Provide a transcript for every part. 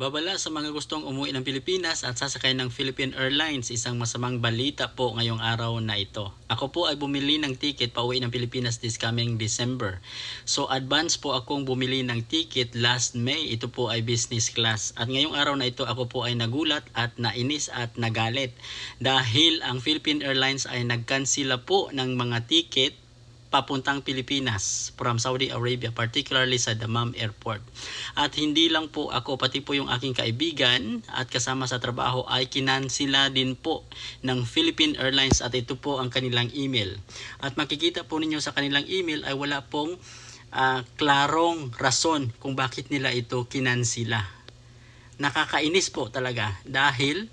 Babala sa mga gustong umuwi ng Pilipinas at sasakay ng Philippine Airlines, isang masamang balita po ngayong araw na ito. Ako po ay bumili ng ticket pauwi ng Pilipinas this coming December. So advance po akong bumili ng ticket last May. Ito po ay business class. At ngayong araw na ito ako po ay nagulat at nainis at nagalit dahil ang Philippine Airlines ay nagkansila po ng mga ticket papuntang Pilipinas from Saudi Arabia, particularly sa Dammam Airport. At hindi lang po ako, pati po yung aking kaibigan at kasama sa trabaho ay kinansila din po ng Philippine Airlines at ito po ang kanilang email. At makikita po ninyo sa kanilang email ay wala pong ah, klarong rason kung bakit nila ito kinansila nakakainis po talaga dahil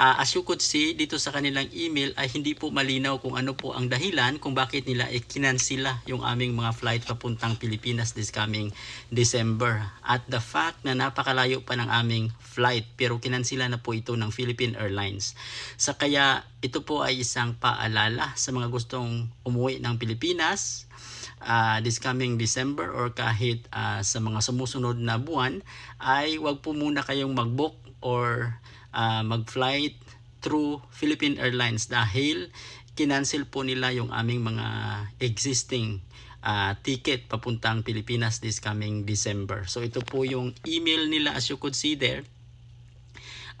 ah, as you could see dito sa kanilang email ay hindi po malinaw kung ano po ang dahilan kung bakit nila ikinansila yung aming mga flight papuntang Pilipinas this coming December. At the fact na napakalayo pa ng aming flight pero kinansila na po ito ng Philippine Airlines. Sa kaya ito po ay isang paalala sa mga gustong umuwi ng Pilipinas uh, this coming December or kahit uh, sa mga sumusunod na buwan ay wag po muna kayong mag-book or uh, mag-flight through Philippine Airlines dahil kinancel po nila yung aming mga existing uh, ticket papuntang Pilipinas this coming December. So ito po yung email nila as you could see there.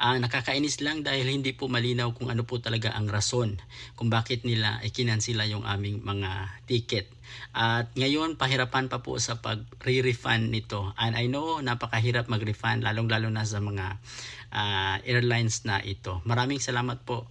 Ah, nakakainis lang dahil hindi po malinaw kung ano po talaga ang rason kung bakit nila ikinansila yung aming mga ticket. At ngayon, pahirapan pa po sa pag-re-refund nito. And I know, napakahirap mag-refund, lalong-lalo na sa mga ah, airlines na ito. Maraming salamat po.